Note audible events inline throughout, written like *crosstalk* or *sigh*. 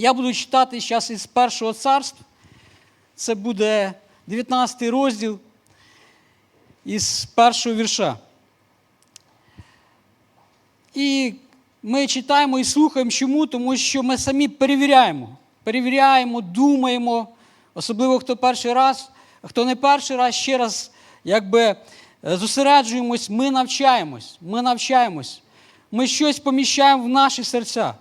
Я буду читати зараз із першого царства. Це буде 19 розділ із першого вірша. І ми читаємо і слухаємо чому, тому що ми самі перевіряємо. Перевіряємо, думаємо, особливо хто перший раз, хто не перший раз, ще раз якби е, зосереджуємось, ми навчаємось, ми навчаємось. Ми щось поміщаємо в наші серця.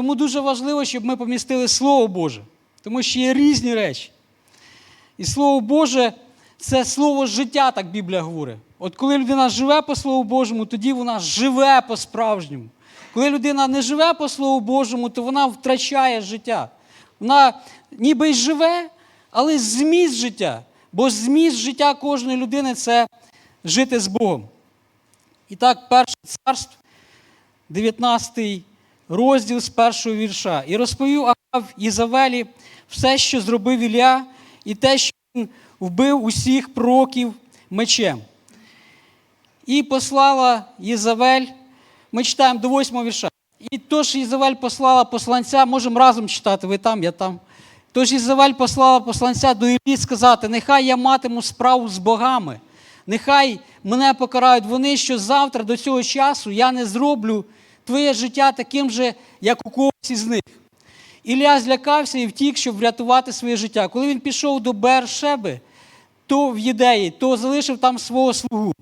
Тому дуже важливо, щоб ми помістили Слово Боже, тому що є різні речі. І Слово Боже це слово життя, так Біблія говорить. От коли людина живе по Слову Божому, тоді вона живе по-справжньому. Коли людина не живе по Слову Божому, то вона втрачає життя. Вона ніби й живе, але зміст життя. Бо зміст життя кожної людини це жити з Богом. І так, перше царство, 19 розділ з першого вірша. І розповів Ахав Єзавелі все, що зробив Ілля, і те, що він вбив усіх пророків мечем. І послала Єзавель, ми читаємо до восьмого вірша. І тож Єзавель послала посланця, можемо разом читати, ви там, я там. Тож Єзавель послала посланця до Іллі сказати, нехай я матиму справу з богами, нехай мене покарають вони, що завтра до цього часу я не зроблю твоє життя таким же, як у когось із них. Ілля злякався і втік, щоб врятувати своє життя. Коли він пішов до Бершеби, то в Єдеї, то залишив там свого слугу.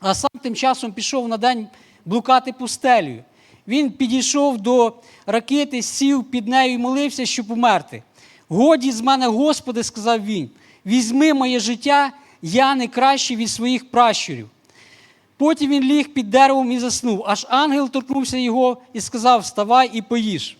А сам тим часом пішов на день блукати пустелею. Він підійшов до ракити, сів під нею і молився, щоб умерти. Годі з мене, Господи, сказав він, візьми моє життя, я не кращий від своїх пращурів. Потім він ліг під деревом і заснув, аж ангел торкнувся його і сказав: Вставай і поїж.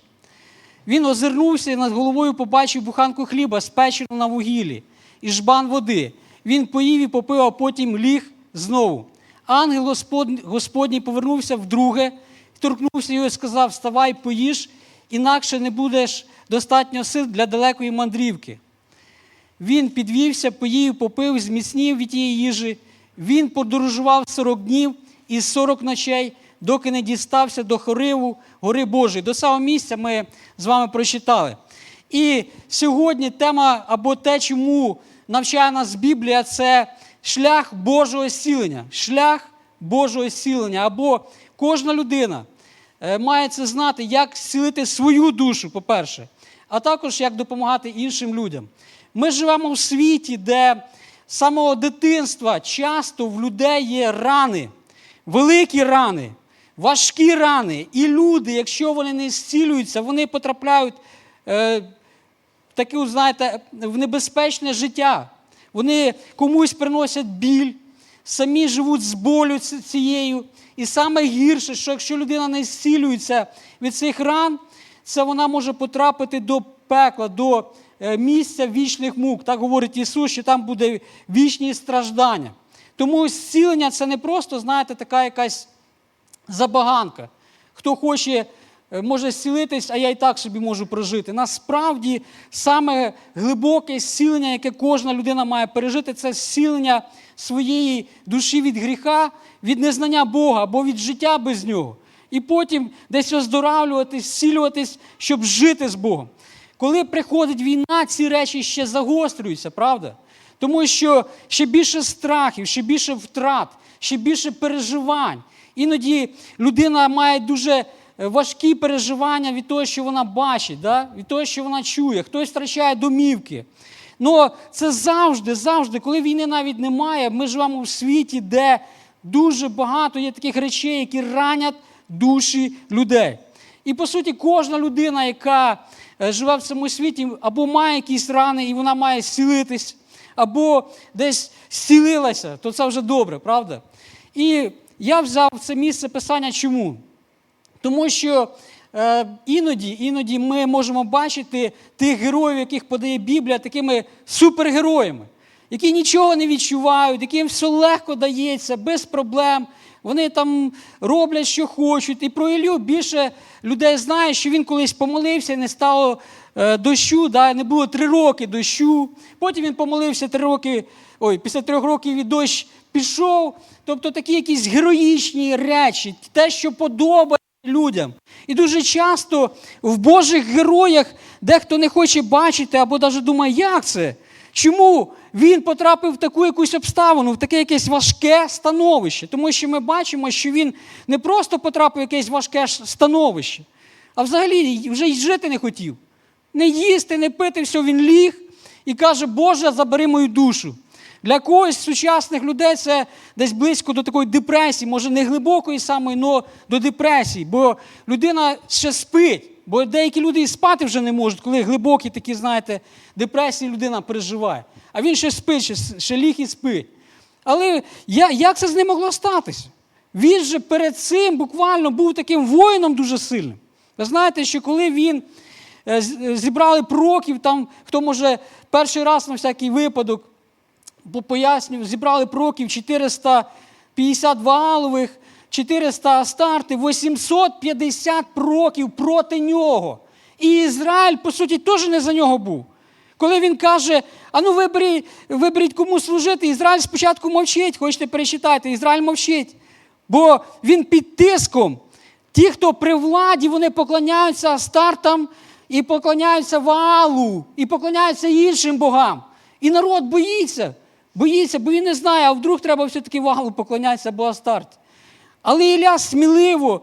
Він озирнувся і над головою побачив буханку хліба, спечену на вугіллі, і жбан води. Він поїв і попив, а потім ліг знову. Ангел Господній, повернувся вдруге, торкнувся його і сказав: Вставай, поїж, інакше не будеш достатньо сил для далекої мандрівки. Він підвівся, поїв, попив, зміцнів від тієї їжі. Він подорожував 40 днів і 40 ночей, доки не дістався до Хориву, гори Божої. До самого місця ми з вами прочитали. І сьогодні тема або те, чому навчає нас Біблія, це шлях Божого зцілення. Шлях Божого зцілення. Або кожна людина е, має це знати, як зцілити свою душу, по-перше, а також як допомагати іншим людям. Ми живемо в світі, де самого дитинства часто в людей є рани, великі рани, важкі рани. І люди, якщо вони не зцілюються, вони потрапляють е, в таке, знаєте, в небезпечне життя. Вони комусь приносять біль, самі живуть з болю цією. І саме гірше, що якщо людина не зцілюється від цих ран, це вона може потрапити до пекла, до місця вічних мук. Так говорить Ісус, що там буде вічні страждання. Тому зцілення це не просто, знаєте, така якась забаганка. Хто хоче, е, може зцілитись, а я і так собі можу прожити. Насправді, саме глибоке зцілення, яке кожна людина має пережити, це зцілення своєї душі від гріха, від незнання Бога або від життя без нього. І потім десь оздоравлюватись, зцілюватись, щоб жити з Богом. Коли приходить війна, ці речі ще загострюються, правда? Тому що ще більше страхів, ще більше втрат, ще більше переживань. Іноді людина має дуже е, важкі переживання від того, що вона бачить, да? від того, що вона чує, хтось втрачає домівки. Ну, це завжди, завжди, коли війни навіть немає, ми живемо в світі, де дуже багато є таких речей, які ранять душі людей. І по суті, кожна людина, яка живе в цьому світі, або має якісь рани, і вона має зцілитись, або десь зцілилася, то це вже добре, правда? І я взяв це місце писання чому? Тому що е, іноді, іноді ми можемо бачити тих героїв, яких подає Біблія, такими супергероями, які нічого не відчувають, яким все легко дається, без проблем. Вони там роблять, що хочуть. І про Ілю більше людей знає, що він колись помолився не стало е, дощу, да, не було три роки дощу. Потім він помолився три роки, ой, після трьох років і дощ пішов. Тобто такі якісь героїчні речі, те, що подобається людям. І дуже часто в Божих героях дехто не хоче бачити або навіть думає, як це? Чому він потрапив в таку якусь обставину, в таке якесь важке становище? Тому що ми бачимо, що він не просто потрапив в якесь важке становище, а взагалі вже й жити не хотів. Не їсти, не пити, все, він ліг і каже, Боже, забери мою душу. Для когось з сучасних людей це десь близько до такої депресії, може не глибокої самої, але до депресії, бо людина ще спить. Бо деякі люди і спати вже не можуть, коли глибокі такі, знаєте, депресії людина переживає. А він ще спить, ще, ще ліг і спить. Але я, як це з ним могло статися? Він же перед цим буквально був таким воїном дуже сильним. Ви знаєте, що коли він е, е, зібрали пророків, там, хто може перший раз на всякий випадок, пояснюю, зібрали пророків 450 валових, 400 астарти, 850 пророків проти нього. І Ізраїль, по суті, теж не за нього був. Коли він каже, а ну виберіть, виберіть кому служити, Ізраїль спочатку мовчить, хочете перечитати, Ізраїль мовчить. Бо він під тиском. Ті, хто при владі, вони поклоняються Астартам і поклоняються Ваалу, і поклоняються іншим богам. І народ боїться, боїться, бо він не знає, а вдруг треба все-таки Ваалу поклонятися або Астарт. Але Ілля сміливо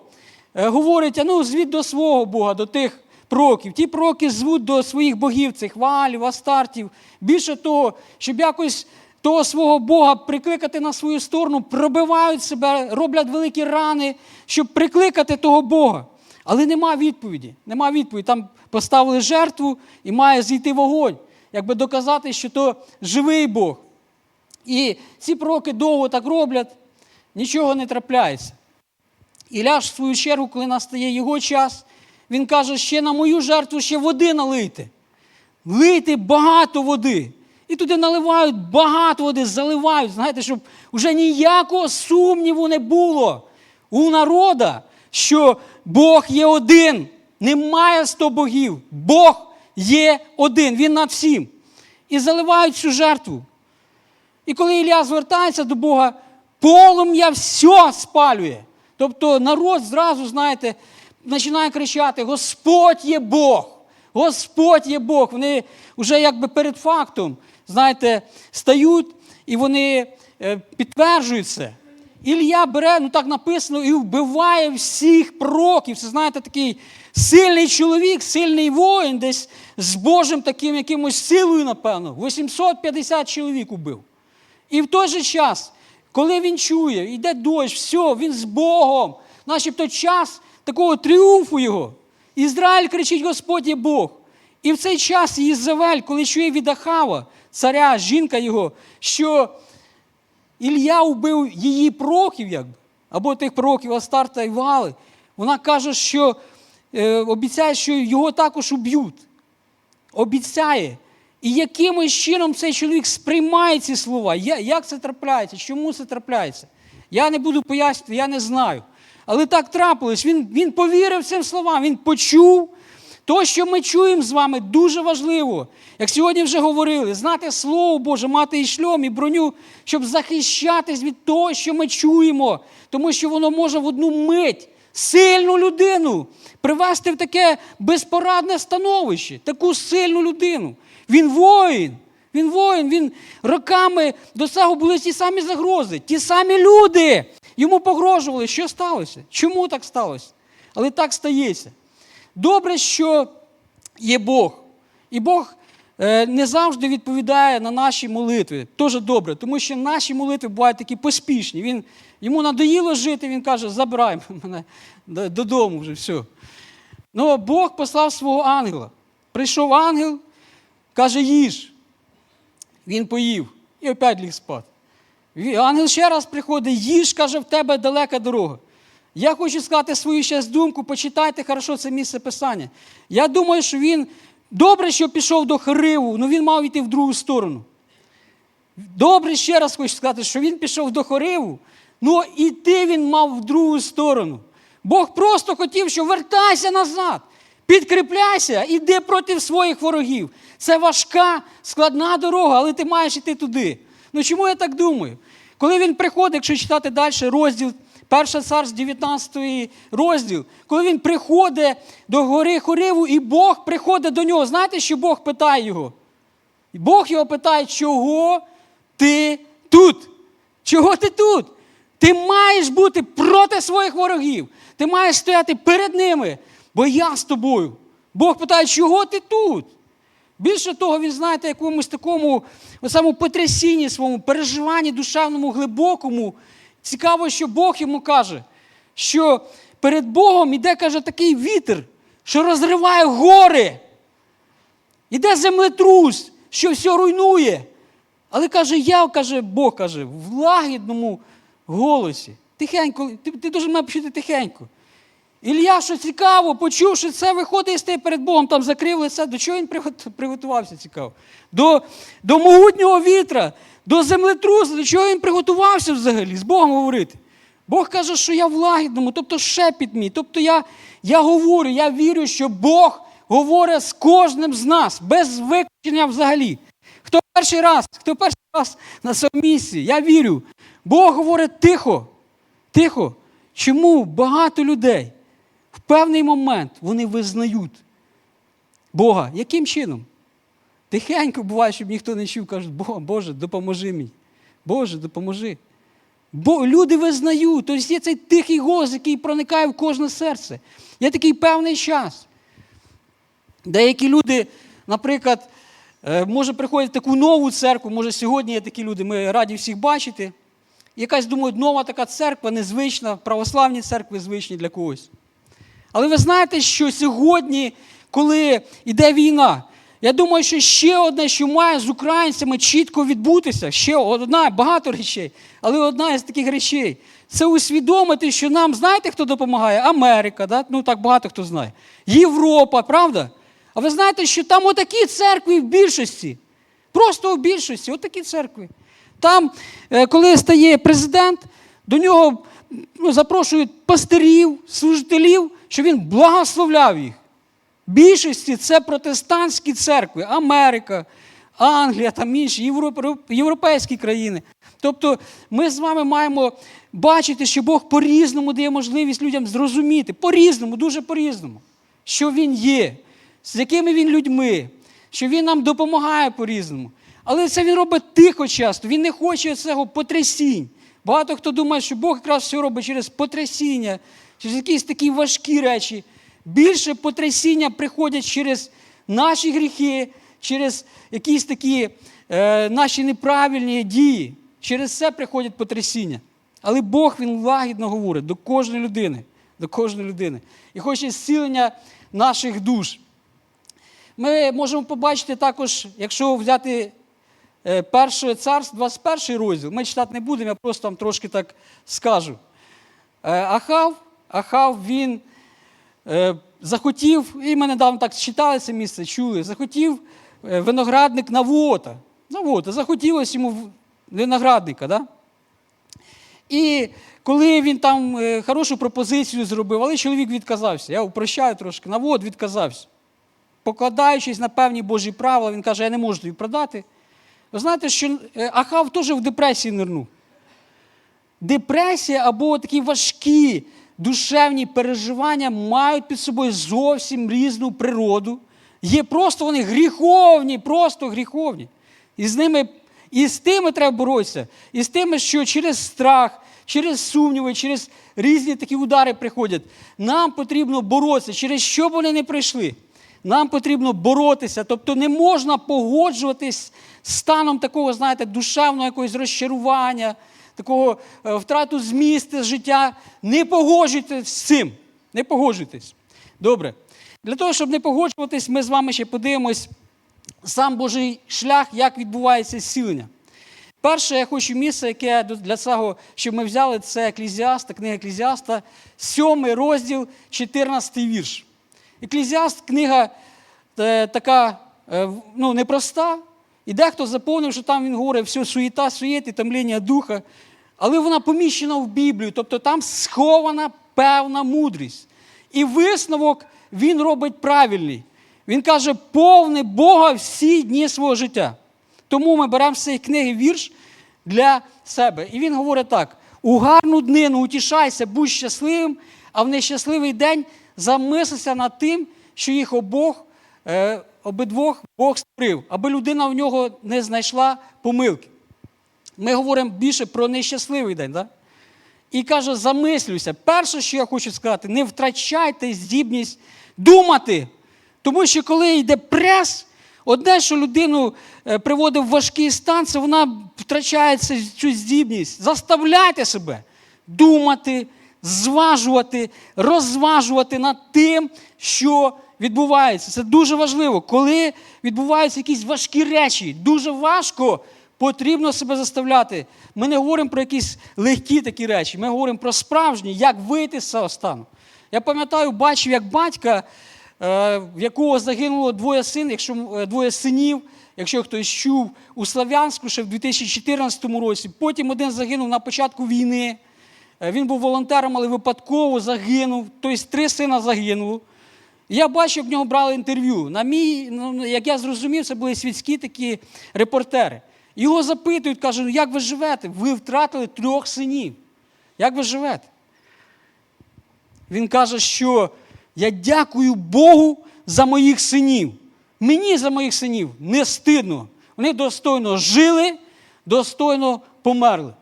е, говорить, ну, звідь до свого Бога, до тих пророків. Ті пророки звуть до своїх богів, цих валів, астартів. Більше того, щоб якось того свого Бога прикликати на свою сторону, пробивають себе, роблять великі рани, щоб прикликати того Бога. Але нема відповіді. Нема відповіді. Там поставили жертву і має зійти вогонь, якби доказати, що то живий Бог. І ці пророки довго так роблять, нічого не трапляється. Ілля ж в свою чергу, коли настає його час, він каже, ще на мою жертву ще води налийте. Лийте багато води. І туди наливають багато води, заливають, знаєте, щоб вже ніякого сумніву не було у народа, що Бог є один. Немає сто богів. Бог є один, Він над всім. І заливають цю жертву. І коли Ілля звертається до Бога, полум'я все спалює. Тобто народ зразу, знаєте, починає кричати: Господь є Бог! Господь є Бог. Вони вже якби перед фактом, знаєте, стають і вони е, підтверджують це. Ілля бере, ну так написано, і вбиває всіх пророків. Це, знаєте, такий сильний чоловік, сильний воїн, десь з Божим таким якимось силою, напевно. 850 чоловік убив. І в той же час, коли він чує, йде дощ, все, він з Богом, начебто час такого тріумфу його. Ізраїль кричить, Господь є Бог. І в цей час Єзавель, коли чує від Ахава, царя, жінка його, що Ілля вбив її пророків, якби, або тих пророків Астарта і Вали, вона каже, що е, обіцяє, що його також уб'ють. Обіцяє. І якимось чином цей чоловік сприймає ці слова. Як це трапляється? Чому це трапляється? Я не буду пояснювати, я не знаю. Але так трапилось. Він, він повірив цим словам, він почув. То, що ми чуємо з вами, дуже важливо. Як сьогодні вже говорили, знати Слово Боже, мати і шльом, і броню, щоб захищатись від того, що ми чуємо. Тому що воно може в одну мить сильну людину привести в таке безпорадне становище, таку сильну людину. Він воїн. Він воїн, він роками до цього були ті самі загрози, ті самі люди йому погрожували. Що сталося? Чому так сталося? Але так стається. Добре, що є Бог. І Бог е, не завжди відповідає на наші молитви. Теж добре, тому що наші молитви бувають такі поспішні. Він, йому надоїло жити, він каже, забирай мене додому вже все. Ну, Бог послав свого ангела. Прийшов ангел, каже, їж. Він поїв і опять ліг спати. Ангел ще раз приходить, їж, каже, в тебе далека дорога. Я хочу сказати свою ще думку, почитайте хорошо це місце писання. Я думаю, що він добре, що пішов до Хариву, але він мав йти в другу сторону. Добре, ще раз хочу сказати, що він пішов до Хориву, але іти він мав в другу сторону. Бог просто хотів, що вертайся назад, підкріпляйся, іди проти своїх ворогів. Це важка, складна дорога, але ти маєш іти туди. Ну чому я так думаю? Коли він приходить, якщо читати далі розділ Перша царств 19 розділ, коли він приходить до гори Хориву, і Бог приходить до нього. Знаєте, що Бог питає його? Бог його питає, чого ти тут? Чого ти тут? Ти маєш бути проти своїх ворогів. Ти маєш стояти перед ними, бо я з тобою. Бог питає, чого ти тут? Більше того, він, знаєте, якомусь такому самому потрясінні своєму, переживанні душевному, глибокому. Цікаво, що Бог йому каже, що перед Богом іде, каже, такий вітер, що розриває гори. Іде землетрус, що все руйнує. Але каже, я, каже, Бог каже, в лагідному голосі. Тихенько, ти, ти дуже мене почути тихенько. Ілля, що цікаво, почувши це, виходить і стає перед Богом, там закрив лице. До чого він приготувався цікаво? До, до могутнього вітра, до землетрусу, до чого він приготувався взагалі з Богом говорити. Бог каже, що я в лагідному, тобто шепіт мій. Тобто я, я говорю, я вірю, що Бог говорить з кожним з нас, без виключення взагалі. Хто перший раз, хто перший раз на своєму я вірю. Бог говорить тихо, тихо. Чому багато людей певний момент вони визнають Бога? Яким чином? Тихенько буває, щоб ніхто не чув, кажуть, Боже, допоможи мені. Боже, допоможи. Бо люди визнають, тобто є цей тихий голос, який проникає в кожне серце. Є такий певний час. Деякі люди, наприклад, е, може приходять в таку нову церкву, може сьогодні є такі люди, ми раді всіх бачити. Якась думають, нова така церква, незвична, православні церкви звичні для когось. Але ви знаєте, що сьогодні, коли йде війна, я думаю, що ще одне, що має з українцями чітко відбутися, ще одна, багато речей, але одна із таких речей це усвідомити, що нам, знаєте, хто допомагає? Америка, да? ну так багато хто знає. Європа, правда? А ви знаєте, що там отакі церкви в більшості. Просто в більшості, отакі церкви. Там, е, коли стає президент, до нього ну, запрошують пастирів, служителів, щоб він благословляв їх. Більшості це протестантські церкви, Америка, Англія, там інші європейські країни. Тобто ми з вами маємо бачити, що Бог по-різному дає можливість людям зрозуміти, по-різному, дуже по-різному, що Він є, з якими він людьми, що Він нам допомагає по-різному. Але це він робить тихо часто, він не хоче цього потрясінь. Багато хто думає, що Бог якраз все робить через потрясіння, через якісь такі важкі речі. Більше потрясіння приходять через наші гріхи, через якісь такі е, наші неправильні дії. Через це приходять потрясіння. Але Бог він лагідно говорить до кожної людини, до кожної людини. І хоче зцілення наших душ. Ми можемо побачити також, якщо взяти е, перше царство, 21 розділ, ми читати не будемо, я просто вам трошки так скажу. Е, Ахав, Ахав він е, захотів, і ми недавно так читали це місце, чули, захотів е, виноградник Навота. Навота, захотілося йому виноградника. Да? І коли він там е, хорошу пропозицію зробив, але чоловік відказався. Я упрощаю трошки, Навод відказався. Покладаючись на певні Божі правила, він каже, я не можу тобі продати. Ви знаєте, що е, Ахав теж в депресії нирнув. Депресія або такі важкі душевні переживання мають під собою зовсім різну природу. Є просто вони гріховні, просто гріховні. І з ними, і з тими треба боротися, і з тими, що через страх, через сумніви, через різні такі удари приходять. Нам потрібно боротися, через що б вони не прийшли. Нам потрібно боротися, тобто не можна погоджуватись станом такого, знаєте, душевного якогось розчарування, такого е, втрату змісту життя. Не погоджуйтесь з цим. Не погоджуйтесь. Добре. Для того, щоб не погоджуватись, ми з вами ще подивимось сам Божий шлях, як відбувається зцілення. Перше, я хочу місце, яке для цього, щоб ми взяли, це Еклізіаста, книга Еклізіаста, 7 розділ, 14 вірш. Еклезіаст книга е, така е, ну, непроста. І дехто заповнив, що там він говорить, все суєта, суєти, томління духа. Але вона поміщена в Біблію, тобто там схована певна мудрість. І висновок він робить правильний. Він каже, повне Бога всі дні свого життя. Тому ми беремо з цієї книги вірш для себе. І він говорить так: У гарну днину утішайся, будь щасливим, а в нещасливий день замислися над тим, що їх обох, е, обидвох Бог створив, аби людина в нього не знайшла помилки. Ми говоримо більше про нещасливий день. Да? І каже, замислюйся. Перше, що я хочу сказати, не втрачайте здібність думати. Тому що коли йде прес, одне, що людину е, приводить в важкий стан, це вона втрачає цю- цю здібність. Заставляйте себе думати, зважувати, розважувати над тим, що відбувається. Це дуже важливо. Коли відбуваються якісь важкі речі, дуже важко потрібно себе заставляти. Ми не говоримо про якісь легкі такі речі, ми говоримо про справжні, як вийти з цього стану. Я пам'ятаю, бачив, як батька, е, в якого загинуло двоє син, якщо е, двоє синів, якщо хтось чув у Слав'янську ще в 2014 році. Потім один загинув на початку війни. Е, Він був волонтером, але випадково загинув. Тобто три сина загинуло. І Я бачив, в нього брали інтерв'ю. На мій, ну, як я зрозумів, це були світські такі репортери. Його запитують, кажуть, ну як ви живете? Ви втратили трьох синів. Як ви живете? Він каже, що я дякую Богу за моїх синів. Мені за моїх синів не стидно. Вони достойно жили, достойно померли.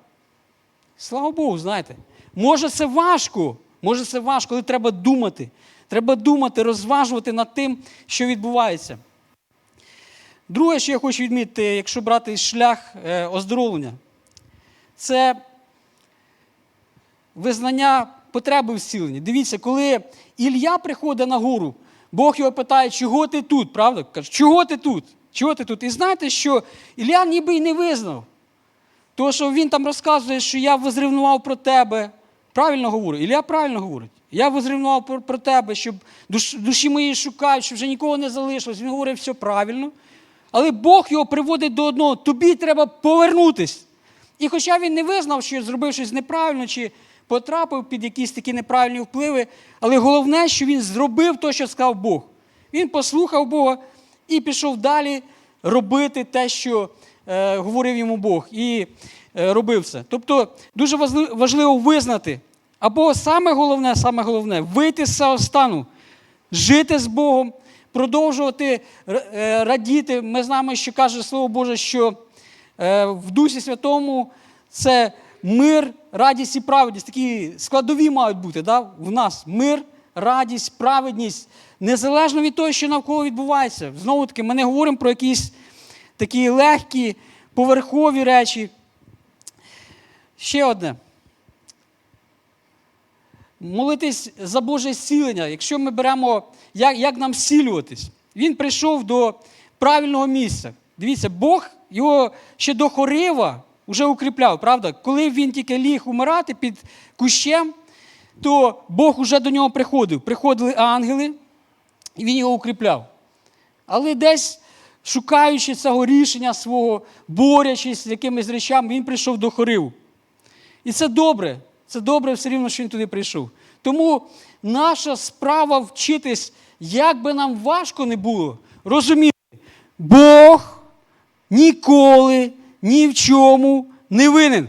Слава Богу, знаєте. Може, це важко, може, це важко, але треба думати. Треба думати, розважувати над тим, що відбувається. Друге, що я хочу відмітити, якщо брати шлях е, оздоровлення, це визнання потреби в зціленні. Дивіться, коли Ілля приходить на гору, Бог його питає, чого ти тут, правда? Каже, чого ти тут? Чого ти тут? І знаєте, що Ілля ніби й не визнав. Тому що він там розказує, що я возревнував про тебе. Правильно говорить? Ілля правильно говорить. Я возревнував про, про тебе, щоб душ, душі мої шукають, щоб вже нікого не залишилось. Він говорить все правильно. Але Бог його приводить до одного: тобі треба повернутись. І хоча він не визнав, що зробив щось неправильно, чи потрапив під якісь такі неправильні впливи, але головне, що він зробив те, що сказав Бог. Він послухав Бога і пішов далі робити те, що е, говорив йому Бог, і е, робив це. Тобто дуже важливо визнати, або саме головне, саме головне вийти з цього стану, жити з Богом, продовжувати е, радіти. Ми знаємо, що каже Слово Боже, що е, в Дусі Святому це мир, радість і праведність. Такі складові мають бути да? в нас. Мир, радість, праведність, незалежно від того, що навколо відбувається. Знову таки, ми не говоримо про якісь такі легкі, поверхові речі. Ще одне. Молитись за Боже зцілення. Якщо ми беремо, як, як нам зцілюватись, він прийшов до правильного місця. Дивіться, Бог його ще до хорива вже укріпляв, правда? Коли він тільки ліг умирати під кущем, то Бог уже до нього приходив. Приходили ангели, і він його укріпляв. Але десь, шукаючи цього рішення свого, борючись з якимись речами, він прийшов до хориву. І це добре. Це добре все рівно, що він туди прийшов. Тому наша справа вчитись, як би нам важко не було, розуміти, Бог ніколи ні в чому не винен.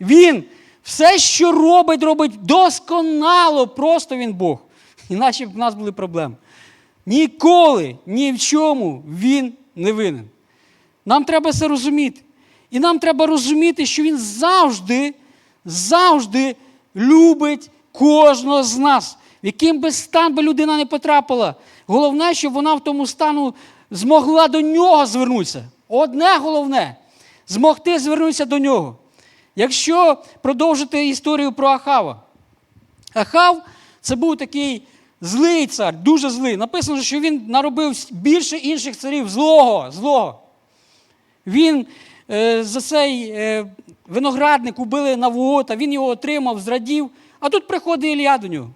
Він все, що робить, робить досконало, просто він Бог. Іначе б в нас були проблеми. Ніколи ні в чому він не винен. Нам треба це розуміти. І нам треба розуміти, що він завжди, завжди любить кожного з нас, яким би стан би людина не потрапила. Головне, щоб вона в тому стану змогла до нього звернутися. Одне головне змогти звернутися до нього. Якщо продовжити історію про Ахава, Ахав це був такий злий цар, дуже злий. Написано, що він наробив більше інших царів злого, злого. Він е, за цей е, виноградник убили Навуота, він його отримав, зрадів. А тут приходить Ілля до нього.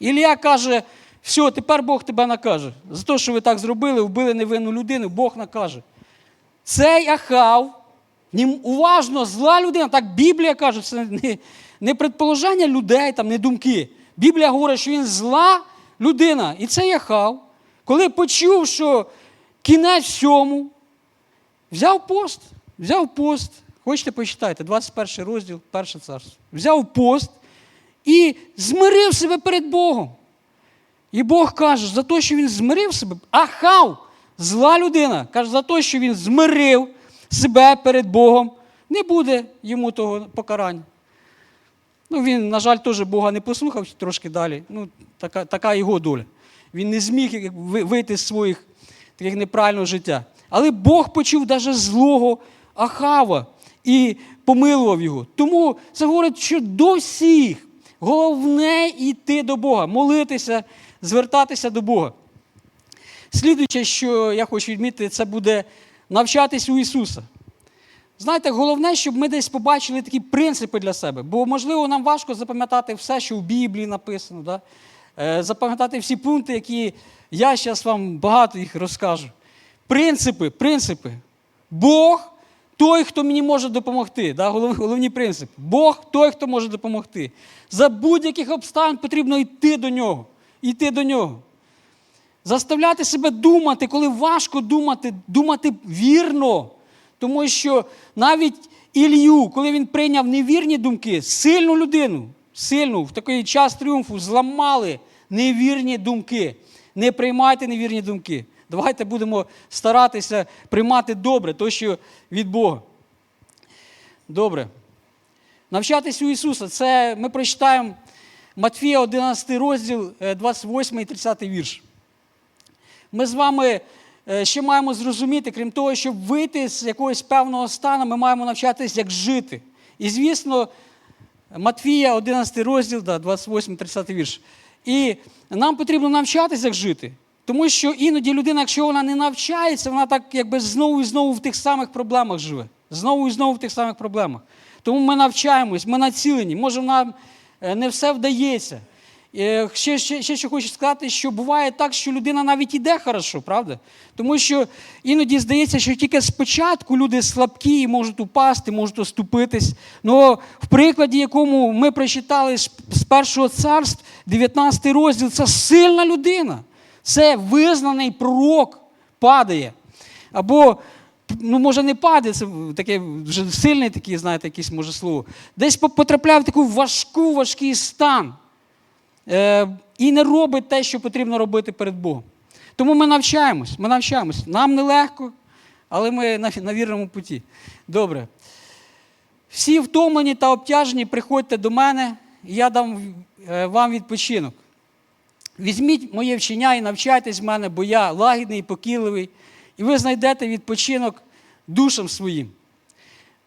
Ілля каже: все, тепер Бог тебе накаже. За те, що ви так зробили, вбили невинну людину, Бог накаже. Цей Ахав, уважно, зла людина, так Біблія каже, це не, не предположення людей, там, не думки. Біблія говорить, що він зла людина. І цей Ахав, коли почув, що кінець всьому, взяв пост, взяв пост, Хочете, почитайте, 21 розділ, перше царство. Взяв пост і змирив себе перед Богом. І Бог каже, за те, що він змирив себе, Ахав, зла людина, каже, за те, що він змирив себе перед Богом, не буде йому того покарання. Ну, він, на жаль, теж Бога не послухав трошки далі. Ну, така, така його доля. Він не зміг вийти з своїх таких неправильного життя. Але Бог почув навіть злого Ахава і помилував його. Тому це говорить, що до всіх головне йти до Бога, молитися, звертатися до Бога. Слідуюче, що я хочу відмітити, це буде навчатись у Ісуса. Знаєте, головне, щоб ми десь побачили такі принципи для себе. Бо, можливо, нам важко запам'ятати все, що в Біблії написано, да? Е, запам'ятати всі пункти, які я зараз вам багато їх розкажу. Принципи, принципи. Бог той, хто мені може допомогти. Да? Голов- Головні принципи. Бог той, хто може допомогти. За будь-яких обставин потрібно йти до нього. Йти до нього. Заставляти себе думати, коли важко думати, думати вірно. Тому що навіть Ілью, коли він прийняв невірні думки, сильну людину, сильну, в такий час тріумфу зламали невірні думки. Не приймайте невірні думки. Давайте будемо старатися приймати добре, то, що від Бога. Добре. Навчатись у Ісуса. Це ми прочитаємо Матфія 11 розділ, е, 28 і 30 вірш. Ми з вами е, ще маємо зрозуміти, крім того, щоб вийти з якогось певного стану, ми маємо навчатися, як жити. І, звісно, Матфія, 11 розділ, да, 28-30 вірш. І нам потрібно навчатися, як жити. Тому що іноді людина, якщо вона не навчається, вона так якби знову і знову в тих самих проблемах живе. Знову і знову в тих самих проблемах. Тому ми навчаємось, ми націлені. Може, нам е, не все вдається. Е, Ще, ще, ще що хочу сказати, що буває так, що людина навіть іде хорошо, правда? Тому що іноді здається, що тільки спочатку люди слабкі і можуть упасти, можуть оступитись. Ну, в прикладі, якому ми прочитали з першого царств, 19 розділ, це сильна людина. Це визнаний пророк падає. Або, ну, може, не падає, це таке вже сильне таке, знаєте, якесь може слово. Десь потрапляє в таку важку, важкий стан е, і не робить те, що потрібно робити перед Богом. Тому ми навчаємось, ми навчаємось. Нам нелегко, але ми на, на вірному путі. Добре. Всі втомлені та обтяжені, приходьте до мене, і я дам е, вам відпочинок. Візьміть моє вчення і навчайтесь в мене, бо я лагідний і покірливий, і ви знайдете відпочинок душам своїм.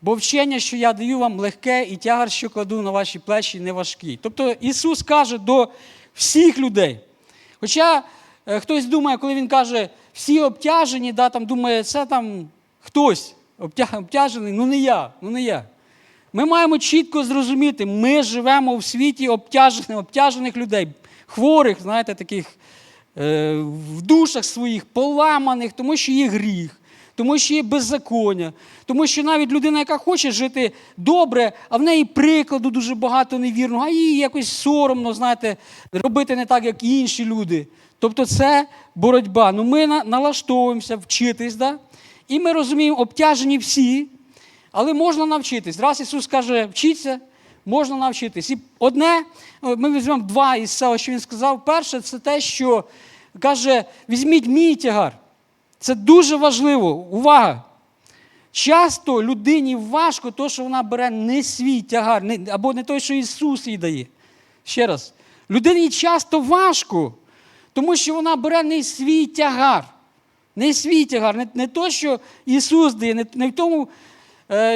Бо вчення, що я даю вам, легке, і тягар, що кладу на ваші плечі, не важкий. Тобто Ісус каже до всіх людей. Хоча е, хтось думає, коли Він каже, всі обтяжені, да, там думає, це там хтось обтя- обтяжений, ну не я, ну не я. Ми маємо чітко зрозуміти, ми живемо в світі обтяжених, обтяжених людей, хворих, знаєте, таких е, в душах своїх, поламаних, тому що є гріх, тому що є беззаконня, тому що навіть людина, яка хоче жити добре, а в неї прикладу дуже багато невірного, а їй якось соромно, знаєте, робити не так, як інші люди. Тобто це боротьба. Ну ми налаштовуємося вчитись, да? і ми розуміємо, обтяжені всі, але можна навчитись. Раз Ісус каже, вчіться, можна навчитись. І одне, е, ми візьмемо два із цього, що Він сказав. Перше, це те, що каже, візьміть мій тягар. Це дуже важливо. Увага! Часто людині важко, то, що вона бере не свій тягар, або не той, що Ісус їй дає. Ще раз, людині часто важко, тому що вона бере не свій тягар. Не свій тягар, не, не то, що Ісус дає, не, не в тому,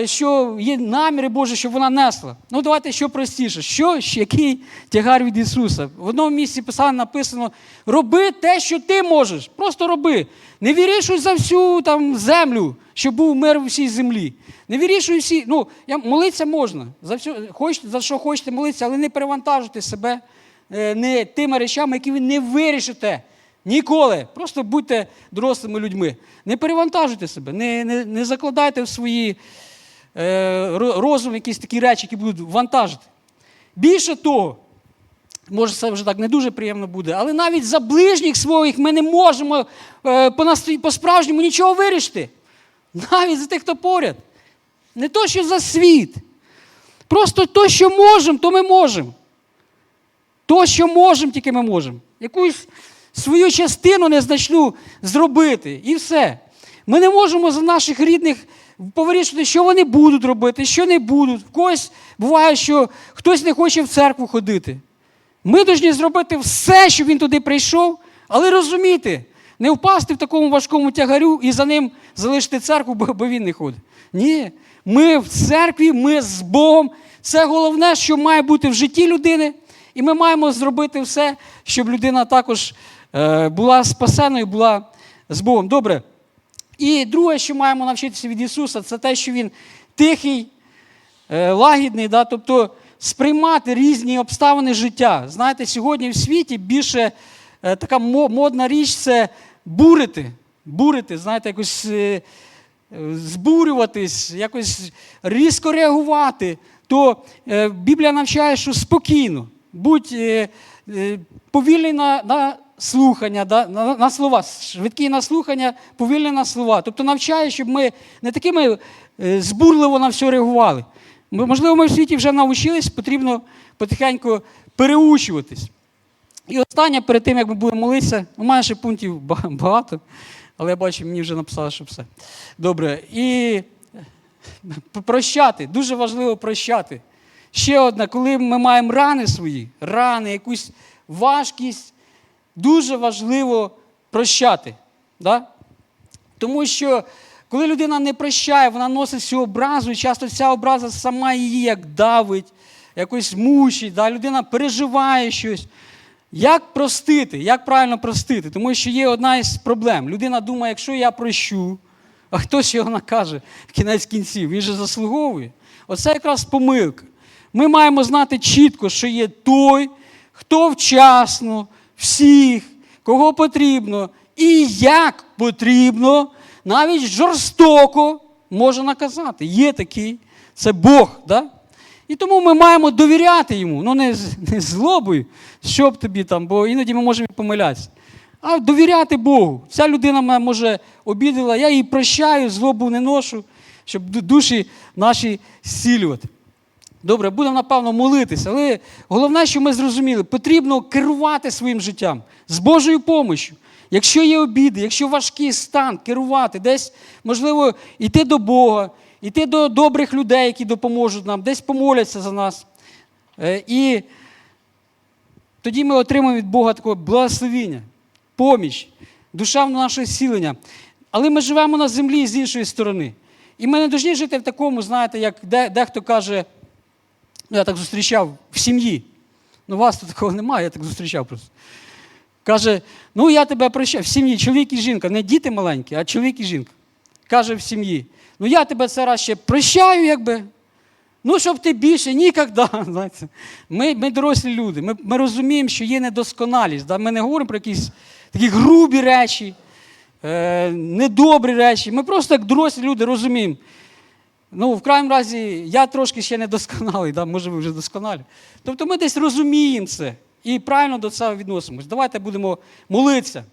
що є наміри Божі, щоб вона несла. Ну, давайте що простіше. Що, ж, який тягар від Ісуса? В одному місці писання написано: роби те, що ти можеш. Просто роби. Не вирішуй за всю там, землю, щоб був мир у всій землі. Не вирішуй всі. Ну, я, молитися можна. За, все, хоч, за що хочете молитися, але не перевантажуйте себе е, не тими речами, які ви не вирішите. Ніколи. Просто будьте дорослими людьми. Не перевантажуйте себе, не, не, не закладайте в свої е, розум якісь такі речі, які будуть вантажити. Більше того, може, це вже так не дуже приємно буде, але навіть за ближніх своїх ми не можемо е, по-справжньому нічого вирішити. Навіть за тих, хто поряд. Не то, що за світ. Просто то, що можемо, то ми можемо. То, що можемо, тільки ми можемо. Якусь свою частину незначну зробити. І все. Ми не можемо за наших рідних повирішувати, що вони будуть робити, що не будуть. В когось буває, що хтось не хоче в церкву ходити. Ми повинні зробити все, щоб він туди прийшов, але розуміти, не впасти в такому важкому тягарю і за ним залишити церкву, бо, він не ходить. Ні, ми в церкві, ми з Богом. Це головне, що має бути в житті людини. І ми маємо зробити все, щоб людина також була спасеною, була з Богом. Добре. І друге, що маємо навчитися від Ісуса, це те, що Він тихий, е, лагідний, да? тобто сприймати різні обставини життя. Знаєте, сьогодні в світі більше е, така модна річ це бурити. Бурити, знаєте, якось е, е, збурюватись, якось різко реагувати. То е, Біблія навчає, що спокійно, будь е, е, повільний на, на слухання, да, на, на слова, швидкий на слухання, повільний на слова. Тобто навчає, щоб ми не такими е, збурливо на все реагували. Ми- Можливо, ми в світі вже навчились, потрібно потихеньку переучуватись. І останнє, перед тим, як ми будемо молитися, у мене ще пунктів багато, але я бачу, мені вже написали, що все. Добре. І прощати. Дуже важливо прощати. Ще одне, коли ми маємо рани свої, рани, якусь важкість, дуже важливо прощати. Да? Тому що коли людина не прощає, вона носить цю образу, і часто ця образа сама її як давить, якось мучить, да? людина переживає щось. Як простити? Як правильно простити? Тому що є одна із проблем. Людина думає, якщо я прощу, а хтось його накаже в кінець кінців, він же заслуговує. Оце якраз помилка. Ми маємо знати чітко, що є той, хто вчасно всіх, кого потрібно, і як потрібно, навіть жорстоко може наказати. Є такий, це Бог. Да? І тому ми маємо довіряти йому, ну не, не злобою, щоб тобі там, бо іноді ми можемо помилятися. А довіряти Богу. Ця людина мене може обідала, я її прощаю, злобу не ношу, щоб душі наші зцілювати. Добре, будемо, напевно, молитися, але головне, що ми зрозуміли, потрібно керувати своїм життям з Божою помощю. Якщо є обіди, якщо важкий стан, керувати, десь, можливо, йти до Бога, йти до добрих людей, які допоможуть нам, десь помоляться за нас. Е, І тоді ми отримаємо від Бога таке благословіння, поміч, душевне наше зцілення. Але ми живемо на землі з іншої сторони. І ми не повинні жити в такому, знаєте, як дехто каже, ну я так зустрічав в сім'ї. Ну, вас тут такого немає, я так зустрічав просто. Каже, ну я тебе прощаю в сім'ї, чоловік і жінка, не діти маленькі, а чоловік і жінка. Каже в сім'ї, ну я тебе це раз ще прощаю, якби. Ну, щоб ти більше ніколи. *laughs* Ми, ми дорослі люди, ми, ми розуміємо, що є недосконалість. Да? Ми не говоримо про якісь такі грубі речі, е, недобрі речі. Ми просто як дорослі люди розуміємо. Ну, в крайньому разі, я трошки ще недосконалий, да? може ви вже досконалі. Тобто ми десь розуміємо це і правильно до цього відносимось. Давайте будемо молитися.